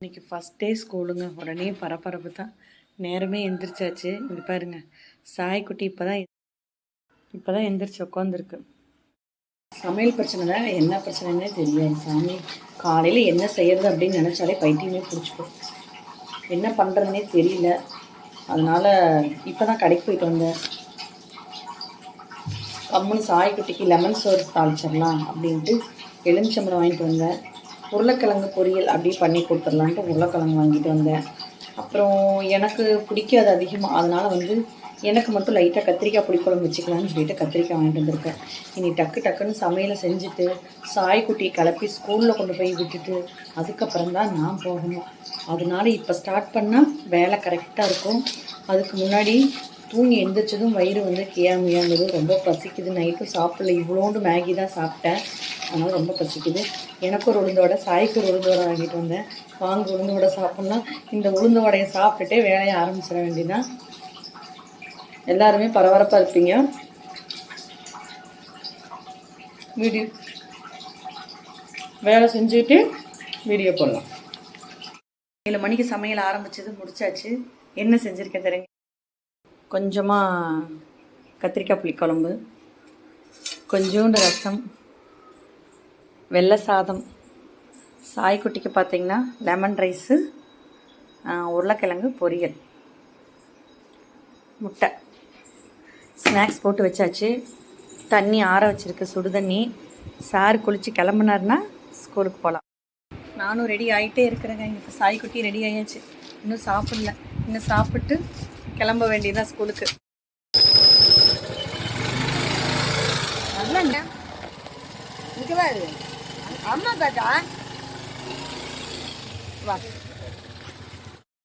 இன்னைக்கு first day ஸ்கூலுங்க உடனே பரபரப்பு தான். நேரமே எந்திரிச்சாச்சு. இங்கே பாருங்க. சாய்க்குட்டி இப்போ தான் இப்போ தான் எந்திரிச்சு உட்காந்துருக்கு சமையல் பிரச்சனை தான். என்ன பிரச்சனைன்னே தெரியாது சாமி. காலையில் என்ன செய்யறது அப்படின்னு நினச்சாலே பைத்தியமே பிடிச்சிக்கும் என்ன பண்ணுறதுனே தெரியல. அதனால் இப்போ தான் கடைக்கு போயிட்டு வந்தேன். கம்முன்னு சாய்க்குட்டிக்கு லெமன் சோறு தாளிச்சிடலாம் அப்படின்ட்டு எலுமிச்சம்பரம் வாங்கிட்டு வந்தேன். உருளைக்கிழங்கு பொரியல் அப்படியே பண்ணி கொடுத்துடலான்ட்டு உருளைக்கிழங்கு வாங்கிட்டு வந்தேன். அப்புறம் எனக்கு பிடிக்காது அதிகமாக அதனால் வந்து எனக்கு மட்டும் லைட்டாக கத்திரிக்காய் புளிக்குழம்பு வச்சுக்கலாம்னு சொல்லிட்டு கத்திரிக்காய் வாங்கிட்டு வந்திருக்கேன். இனி டக்கு டக்குன்னு சமையலை செஞ்சுட்டு சாய்க்குட்டியை கிளப்பி ஸ்கூலில் கொண்டு போய் விட்டுட்டு அதுக்கப்புறம் தான் நான் போகணும். அதனால இப்போ ஸ்டார்ட் பண்ணால் வேலை கரெக்டாக இருக்கும். அதுக்கு முன்னாடி தூங்கி எந்திரிச்சதும் வயிறு வந்து கியாமியாங்குது ரொம்ப பசிக்குது. நைட்டும் சாப்பிடல. இவ்வளோண்டு மேகி தான் சாப்பிட்டேன். அதனால் ரொம்ப பசிக்குது. எனக்கு ஒரு உளுந்த வடை சாய்க்கு ஒரு உளுந்து வடை வாங்கிட்டு வந்தேன். வாங்க உளுந்து வடை சாப்பிட்லாம் இந்த உளுந்த வடையை சாப்பிட்டுட்டே வேலையை ஆரம்பிச்சிட வேண்டியதான் எல்லாருமே பரபரப்பாக இருப்பீங்க. வீடியோ வேலை செஞ்சுட்டு வீடியோ போடலாம். ஏழு மணிக்கு சமையல் ஆரம்பிச்சது முடிச்சாச்சு. என்ன செஞ்சுருக்கேன் தெரியுங்க கொஞ்சமாக கத்திரிக்காய் புளிக்குழம்பு கொஞ்சோண்டு ரசம் வெள்ளை சாதம். சாய்க்குட்டிக்கு பார்த்தீங்கன்னா லெமன் ரைஸு உருளைக்கிழங்கு பொரியல். முட்டை. ஸ்நாக்ஸ் போட்டு வச்சாச்சு. தண்ணி ஆற வச்சுருக்கு சுடு தண்ணி. சார் குளித்து கிளம்புனாருன்னா ஸ்கூலுக்கு போகலாம் நானும் ரெடி ஆகிட்டே இருக்கிறேங்க. இப்போ சாய்க்குட்டி ரெடி ஆகியாச்சு இன்னும் சாப்பிடல. இன்னும் சாப்பிட்டு கிளம்ப வேண்டியதான் ஸ்கூலுக்கு. நல்லண்ணா. இங்க பாரு. அம்மா பாத்தா? வா.